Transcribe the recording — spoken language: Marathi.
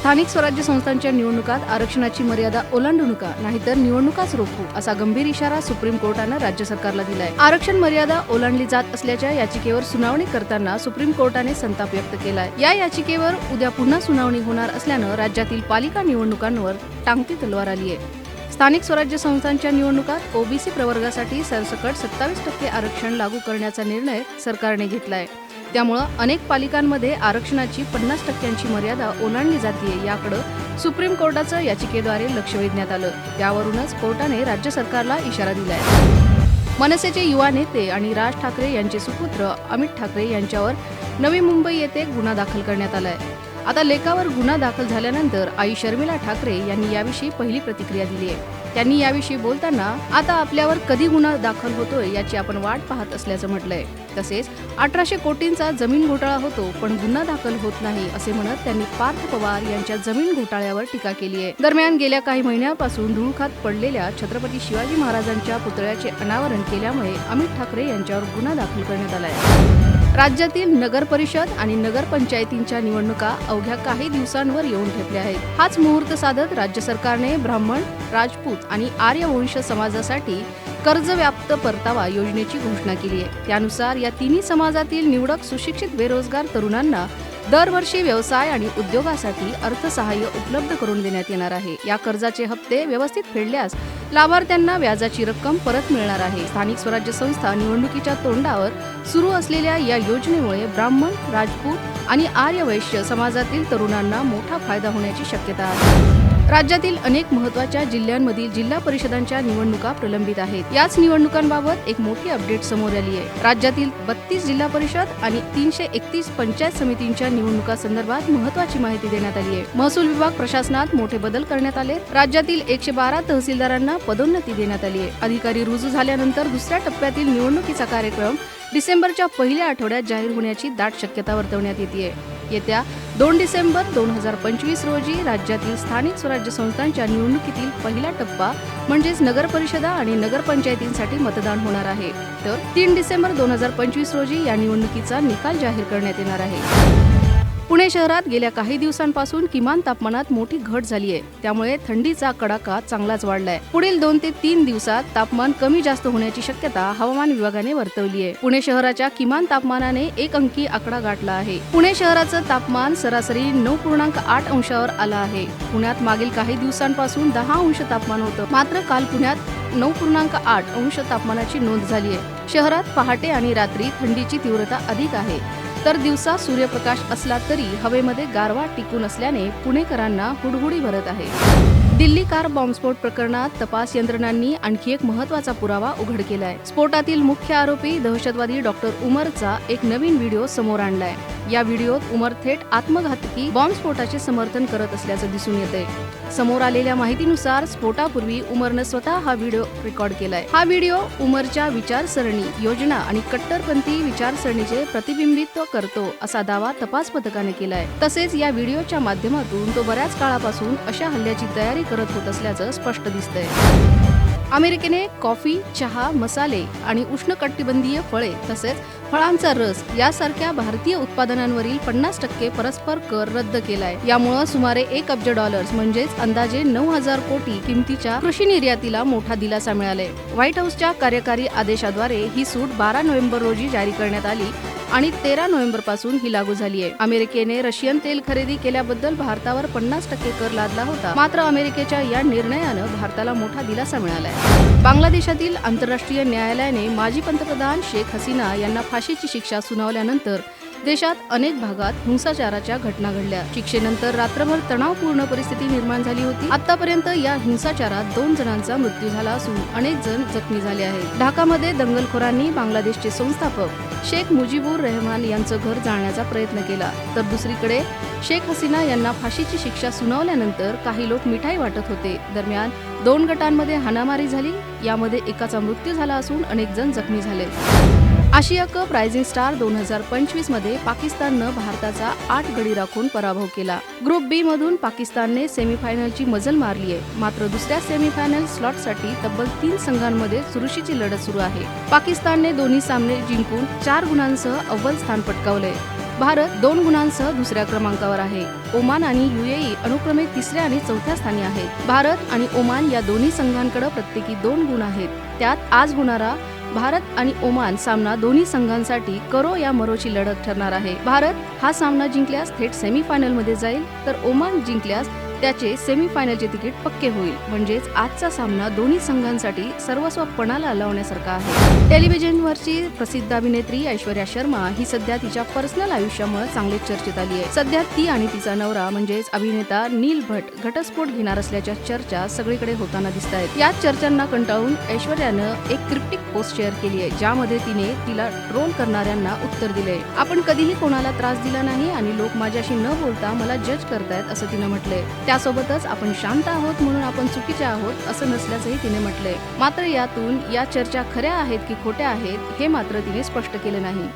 स्थानिक स्वराज्य संस्थांच्या निवडणुकात आरक्षणाची मर्यादा ओलांडू नका नाहीतर निवडणुकाच रोखू असा गंभीर इशारा सुप्रीम कोर्टानं राज्य सरकारला दिलाय. आरक्षण मर्यादा ओलांडली जात असल्याच्या याचिकेवर सुनावणी करताना सुप्रीम कोर्टाने संताप व्यक्त केलाय. या याचिकेवर उद्या पुन्हा सुनावणी होणार असल्यानं राज्यातील पालिका निवडणुकांवर टांगती तलवार आली आहे. स्थानिक स्वराज्य संस्थांच्या निवडणुकात ओबीसी प्रवर्गासाठी सरसकट सत्तावीस टक्के आरक्षण लागू करण्याचा निर्णय सरकारने घेतलाय. त्यामुळं अनेक पालिकांमध्ये आरक्षणाची पन्नास टक्क्यांची मर्यादा ओलांडली जाते याकडं सुप्रीम कोर्टाचं याचिकेद्वारे लक्ष वेधण्यात आलं. त्यावरूनच कोर्टाने राज्य सरकारला इशारा दिलाय. मनसेचे युवा नेते आणि राज ठाकरे यांचे सुपुत्र अमित ठाकरे यांच्यावर नवी मुंबई येथे गुन्हा दाखल करण्यात आलाय. आता लेखावर गुन्हा दाखल झाल्यानंतर आई शर्मिला ठाकरे यांनी याविषयी पहिली प्रतिक्रिया दिली आहे त्यांनी याविषयी बोलताना आता आपल्यावर कधी गुन्हा दाखल होतोय याची आपण वाट पाहत असल्याचं म्हटलंय. तसेच अठराशे कोटींचा जमीन घोटाळा होतो पण गुन्हा दाखल होत नाही असे म्हणत त्यांनी पार्थ पवार यांच्या जमीन घोटाळ्यावर टीका केली आहे दरम्यान गेल्या काही महिन्यापासून धुळखात पडलेल्या छत्रपती शिवाजी महाराजांच्या पुतळ्याचे अनावरण केल्यामुळे अमित ठाकरे यांच्यावर गुन्हा दाखल करण्यात आलाय. राज्यातील नगर परिषद आणि नगरपंचायतींच्या निवडणुका अवघ्या काही दिवसांवर येऊन ठेपल्या आहेत. हाच मुहूर्त साधत राज्य सरकारने ब्राह्मण राजपूत आणि आर्यवंश समाजासाठी कर्जव्याप्त परतावा योजनेची घोषणा केली आहे. त्यानुसार या तिन्ही समाजातील निवडक सुशिक्षित बेरोजगार तरुणांना दरवर्षी व्यवसाय आणि उद्योगासाठी अर्थसहाय्य उपलब्ध करून देण्यात येणार आहे. या कर्जाचे हप्ते व्यवस्थित फेडल्यास लाभार्थ्यांना व्याजाची रक्कम परत मिळणार आहे. स्थानिक स्वराज्य संस्था निवडणुकीच्या तोंडावर सुरू असलेल्या या योजनेमुळे ब्राह्मण राजपूत आणि आर्यवैश्य समाजातील तरुणांना मोठा फायदा होण्याची शक्यता आहे. राज्यातील अनेक महत्त्वाच्या जिल्ह्यांमधील जिल्हा परिषदांच्या निवडणुका प्रलंबित आहेत. याच निवडणुकांबाबत एक मोठी अपडेट समोर आली आहे. राज्यातील बत्तीस जिल्हा परिषद आणि तीनशे एकतीस पंचायत समितींच्या निवडणुका संदर्भात महत्वाची माहिती देण्यात आली आहे. महसूल विभाग प्रशासनात मोठे बदल करण्यात आले. राज्यातील एकशे बारा तहसीलदारांना पदोन्नती देण्यात आली आहे. अधिकारी रुजू झाल्यानंतर दुसऱ्या टप्प्यातील निवडणुकीचा कार्यक्रम डिसेंबरच्या पहिल्या आठवड्यात जाहीर होण्याची दाट शक्यता वर्तवण्यात येते. येत्या दोन डिसेंबर दोन हजार पंचवीस रोजी राज्यातील स्थानिक स्वराज्य संस्थांच्या निवडणुकीतील पहिला टप्पा म्हणजेच नगरपरिषदा आणि नगरपंचायतींसाठी मतदान होणार आहे. तर तीन डिसेंबर दोन हजार पंचवीस रोजी या निवडणुकीचा निकाल जाहीर करण्यात येणार आहे. पुणे शहरात गेल्या काही दिवसांपासून किमान तापमानात मोठी घट झाली आहे त्यामुळे थंडीचा कडाका चांगलाच वाढलाय. पुढील दोन ते तीन दिवसात तापमान कमी जास्त होण्याची शक्यता हवामान विभागाने वर्तवली आहे पुणे शहराच्या किमान तापमानाने एक अंकी आकडा गाठला आहे. पुणे शहराचं तापमान सरासरी नऊ पूर्णांक आठ अंशावर आलं आहे. पुण्यात मागील काही दिवसांपासून दहा अंश तापमान होतं. मात्र काल पुण्यात नऊ पूर्णांक आठ अंश तापमानाची नोंद झाली आहे शहरात पहाटे आणि रात्री थंडीची तीव्रता अधिक आहे. तर दिवसा सूर्यप्रकाश असला तरी हवेमध्ये गारवा टिकून असल्याने पुणेकरांना हुडहुडी भरत आहे. दिल्ली कार बॉम्बस्फोट प्रकरणात तपास यंत्रणांनी आणखी एक महत्त्वाचा पुरावा उघड केलाय. स्फोटातील मुख्य आरोपी दहशतवादी डॉक्टर उमरचा एक नवीन व्हिडिओ समोर आणलाय. या व्हिडिओत उमर थेट आत्मघातकी बॉम्बस्फोटाचे समर्थन करत असल्याचं दिसून येते समोर आलेल्या माहितीनुसार स्फोटापूर्वी उमरनं स्वतः हा व्हिडिओ रेकॉर्ड केलाय. हा व्हिडिओ उमरच्या विचारसरणी योजना आणि कट्टरपंथी विचारसरणीचे प्रतिबिंबित्व करतो असा दावा तपास पथकाने केलाय. तसेच या व्हिडिओच्या माध्यमातून तो बऱ्याच काळापासून अशा हल्ल्याची तयारी करत होत असल्याचं स्पष्ट दिसतंय. अमेरिकेने कॉफी चहा मसाले आणि उष्णकटिबंधीय फळे तसेच फळांचा रस यासारख्या भारतीय उत्पादनांवरील पन्नास टक्के परस्पर कर रद्द केलाय. यामुळे सुमारे एक अब्ज डॉलर्स म्हणजेच अंदाजे नऊ हजार कोटी किमतीच्या कृषी निर्यातीला मोठा दिलासा मिळालाय. व्हाईट हाऊसच्या कार्यकारी आदेशाद्वारे ही सूट बारा नोव्हेंबर रोजी जारी करण्यात आली आणि तेरा नोव्हेंबरपासून ही लागू झाली आहे अमेरिकेने रशियन तेल खरेदी केल्याबद्दल भारतावर पन्नास टक्के कर लादला होता. मात्र अमेरिकेच्या या निर्णयानं भारताला मोठा दिलासा मिळालाय. बांगलादेशातील आंतरराष्ट्रीय न्यायालयाने माजी पंतप्रधान शेख हसीना यांना फाशीची शिक्षा सुनावल्यानंतर देशात अनेक भागात हिंसाचाराच्या घटना घडल्या. शिक्षेनंतर रात्रभर तणावपूर्ण परिस्थिती निर्माण झाली होती. आतापर्यंत या हिंसाचारात दोन जणांचा मृत्यू झाला असून अनेक जण जखमी झाले आहेत. ढाकामध्ये दंगलखोरांनी बांगलादेशचे संस्थापक शेख मुजीबुर रहमान यांचं घर जाळण्याचा प्रयत्न केला. तर दुसरीकडे शेख हसीना यांना फाशीची शिक्षा सुनावल्यानंतर काही लोक मिठाई वाटत होते. दरम्यान दोन गटांमध्ये हाणामारी झाली. यामध्ये एकाचा मृत्यू झाला असून अनेक जण जखमी झाले. आशिया कप रायझिंग स्टार दोन हजार पंचवीसमध्ये पाकिस्ताननं भारताचा आठ गडी राखून पराभव केला. ग्रुप बी मधून पाकिस्तानने सेमीफायनलची मजल मारली आहे मात्र दुसऱ्या सेमीफायनल स्लॉटसाठी तब्बल तीन संघांमध्ये सुरुशीची लढत सुरू आहे. पाकिस्तानने दोन्ही सामने जिंकून चार गुणांसह अव्वल स्थान पटकावले भारत दोन गुणांसह दुसऱ्या क्रमांकावर आहे. ओमान आणि युएई अनुक्रमे तिसऱ्या आणि चौथ्या स्थानी आहेत. भारत आणि ओमान या दोन्ही संघांकडे प्रत्येकी दोन गुण आहेत. त्यात आज होणारा भारत आणि ओमान सामना दोन्ही संघांसाठी करो या मरोची लढत ठरणार आहे. भारत हा सामना जिंकल्यास थेट सेमीफायनलमध्ये जाईल तर ओमान जिंकल्यास त्याचे सेमीफायनलचे तिकीट पक्के होईल. म्हणजेच आजचा सामना दोन्ही संघांसाठी सर्वस्व पणाला लावण्यासारखा आहे. टेलिव्हिजनवरची प्रसिद्ध अभिनेत्री ऐश्वर्या शर्मा ही सध्या तिच्या पर्सनल आयुष्यामुळे चांगलीच चर्चेत आली आहे. सध्या ती आणि तिचा नवरा म्हणजेच अभिनेता नील भट घटस्फोट घेणार असल्याच्या चर्चा सगळीकडे होताना दिसत आहेत. याच चर्चांना कंटाळून ऐश्वर्यानं एक क्रिप्टिक पोस्ट शेअर केली आहे ज्यामध्ये तिने तिला ट्रोल करणाऱ्यांना उत्तर दिले आपण कधीही कोणाला त्रास दिला नाही आणि लोक माझ्याशी न बोलता मला जज करतायत असं तिनं म्हटलंय. त्यासोबतच आपण शांत आहोत म्हणून आपण चुकीचे आहोत असं नसल्याचंही तिने म्हटलंय. मात्र यातून या चर्चा खऱ्या आहेत की खोट्या आहेत हे मात्र तिने स्पष्ट केलं नाही.